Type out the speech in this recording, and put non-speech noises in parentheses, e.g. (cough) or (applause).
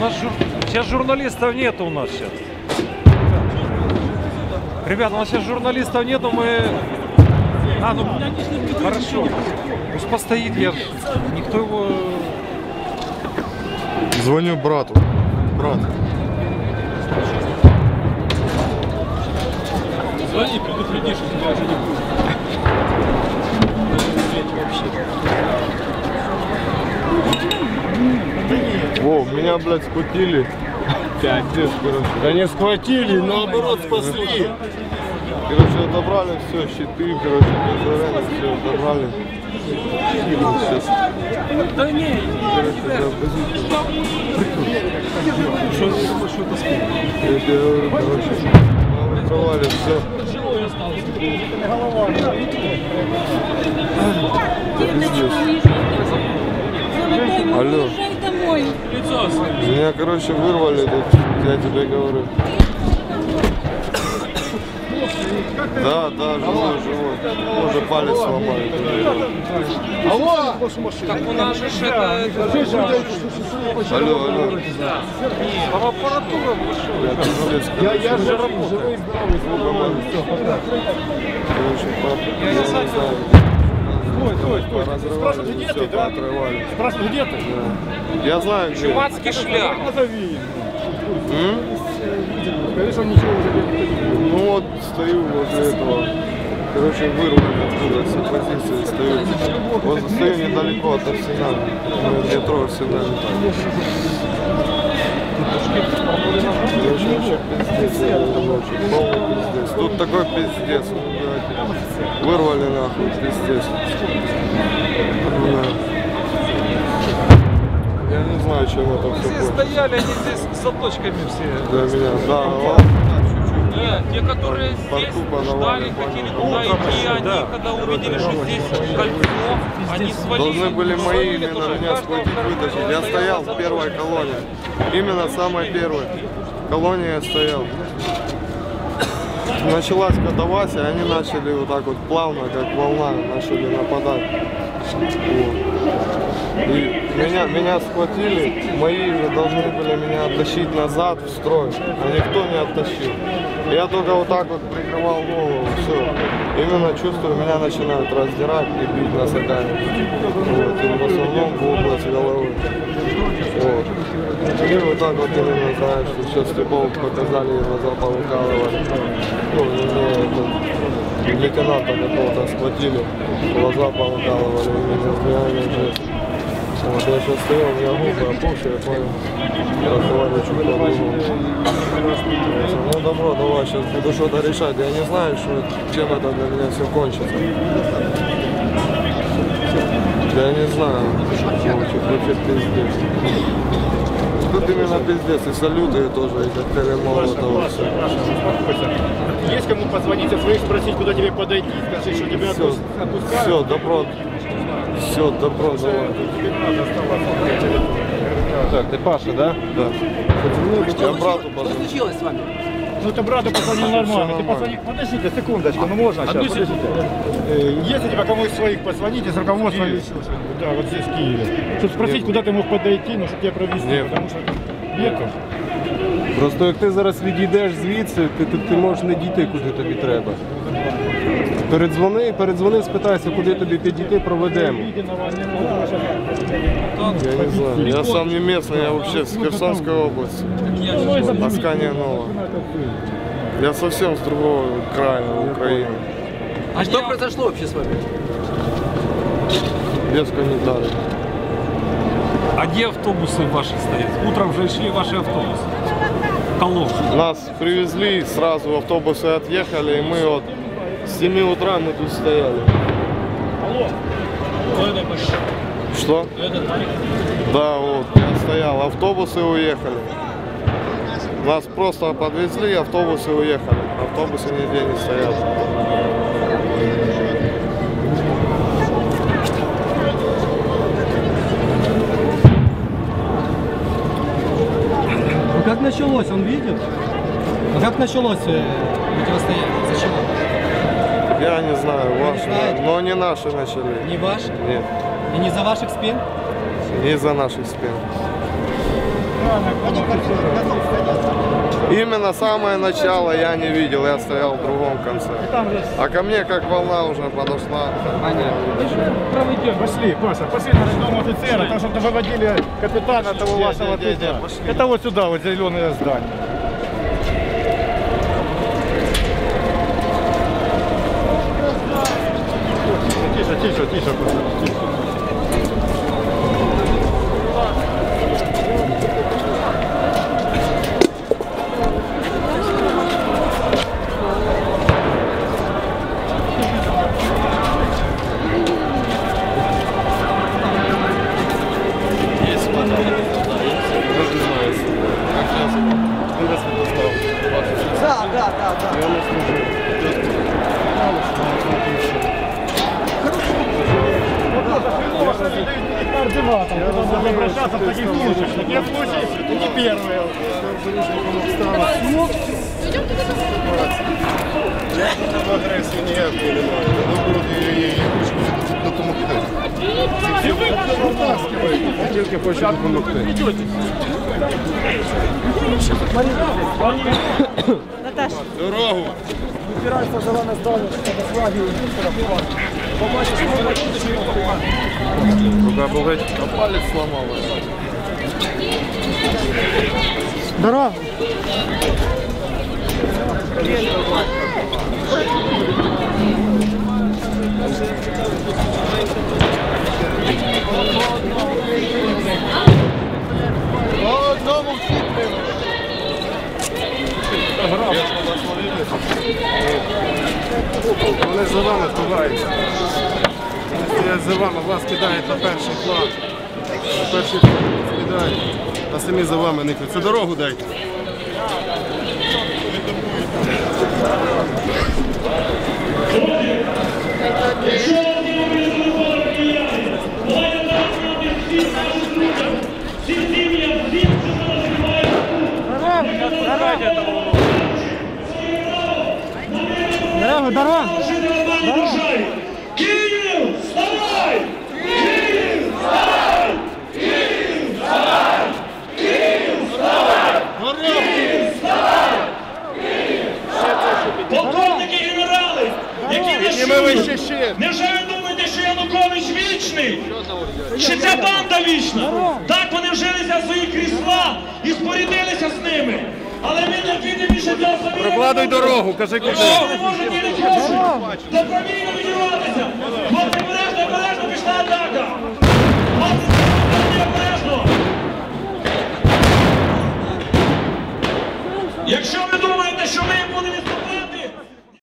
нас жур- сейчас журналистов нету у нас сейчас. Ребята, у нас сейчас журналистов нету, мы... А, ну, хорошо. Пусть постоит, я... ж- Никто его... Звоню брату. Брат. Звони, предупреди, что тебя уже не будет. (laughs) Во, меня, блядь, скрутили. Пиздец, короче. Да не схватили, наоборот спасли. Короче, отобрали все, щиты, короче, КЗР, все отобрали. Сейчас, Да не, короче. Я тебе говорю, короче, открывали все. остался. Алло. Осмотри. Меня, короче, вырвали тут, я тебе говорю. Да, да, живой, живой. Уже палец сломали. Алло! Так у нас же это... Алло, алло. Там аппаратура вышла. Я Я, короче. я живой, здоровый. Короче, пап, я не знаю. Стой, стой, стой. Спрашивай, где ты, да? Спрашивай, где ты? Я знаю, где. Чумацкий шлях. Назови. Что ничего уже не Ну вот, стою возле этого. Короче, вырвали оттуда с позиции, стою. Вот стою недалеко от арсенала. Метро арсенал. Короче, вообще пиздец, я говорю, вообще полный пиздец. Тут такой пиздец, ну. Вырвали нахуй, пиздец. Да. Я не знаю, чем это все Здесь будет. стояли, они здесь с заточками все. Для меня, да. Нет, те, которые здесь ждали, хотели туда идти, они, да. когда увидели, что здесь кольцо, они свалили. Должны были мои именно меня схватить, вытащить. Я стоял в первой колонне. Именно самой первой. колонии я стоял. Началась катавасия, они начали вот так вот плавно, как волна, начали нападать. Вот. И меня, меня схватили, мои же должны были меня оттащить назад в строй, а никто не оттащил. Я только вот так вот прикрывал голову, все. Именно чувствую, меня начинают раздирать и бить сакане. Вот, и в основном в область головы. Вот. И вот так вот именно, знаешь, сейчас Степов показали, его запал укалывали. Ну, мне это, лейтенанта какого-то схватили, глаза поукалывали, именно реально жесть. Вот я сейчас стоял, у меня губы опухшие, я понял. Разговариваю чуть по-другому. Ну добро, давай, сейчас буду что-то решать. Я не знаю, что, чем это для меня все кончится. Я не знаю. Короче, вообще пиздец. Тут именно пиздец, и салюты тоже, и коктейли Молотова, все. Есть кому позвонить, а своих спросить, куда тебе подойти. Скажи, что тебя Все, отпуск- отпускают. все, добро. Все, добро, давай. Оставаться. Так, ты Паша, да? Да. Я брату Что позвоню. случилось с вами? Ну ты брату позвонил нормально. Ты нормально. позвони. Подождите, секундочку, ну можно сейчас, подождите. Э, Если тебе кому из своих позвонить, из руководства или еще что-нибудь, да, вот здесь в Киеве. Чтобы спросить, Нет. куда ты мог подойти, ну, чтобы тебя провести, Нет. потому что нету. Просто як ти зараз відійдеш звідси, ти, ти, ти можеш не дійти, куди тобі треба. Передзвони, передзвони, спитайся, куди тобі підійти, проведемо. Виденного не могу сейчас. Я не знаю. Я сам не местный, я вообще с Херсонской области. Аскания Нова. Я совсем с другого края Украины. А что произошло вообще с вами? Без комментариев. А где автобусы ваши стоят? Утром же шли ваши автобусы. Колонны. Нас привезли, сразу автобусы отъехали, и мы вот с 7 утра мы тут стояли. Что? Да, вот, я стоял, автобусы уехали. Нас просто подвезли, автобусы уехали. Автобусы нигде не стоят. Ну как началось, он видит? А как началось э, противостояние? Зачем? Я не знаю, ваши, знаете? но не наши начали. Не ваш? Нет, И не за ваших спин? не из-за наших спин. Именно самое начало я не видел, я стоял в другом конце. А ко мне как волна уже подошла. Пошли, Паша, пошли на дом офицера, там чтобы выводили капитана того вашего не, не, туда. пошли. Это вот сюда, вот зеленое здание. Тише, тише, тише. оказаться в таких случаях. Такие случаи это не первые. Я тільки хочу допомогти. Наташа. Дорогу. Вибирається зелена здання, що флагів. Рука болить. А палець сломав. Здорово. Одному вчити. Вони за вами ховаються. Вони стоять за вами, вас кидають на перший план. На перший план вас кидають, а самі за вами никають. Це дорогу дайте. Здорово, здорово. Київ, вставай! Полковники генерали, які вищують. Невже ви думаєте, що Янукович вічний? Чи ця банда вічна? Так вони вжилися в свої крісла і спорідилися з ними. Але ми не піде більше для самі. Прокладуй дорогу, кажи куди. Можуть і не хочуть, добровільно відірватися. Хлопці, обережно, обережно пішла атака. Хлопці, обережно. Якщо ви думаєте, що ми будемо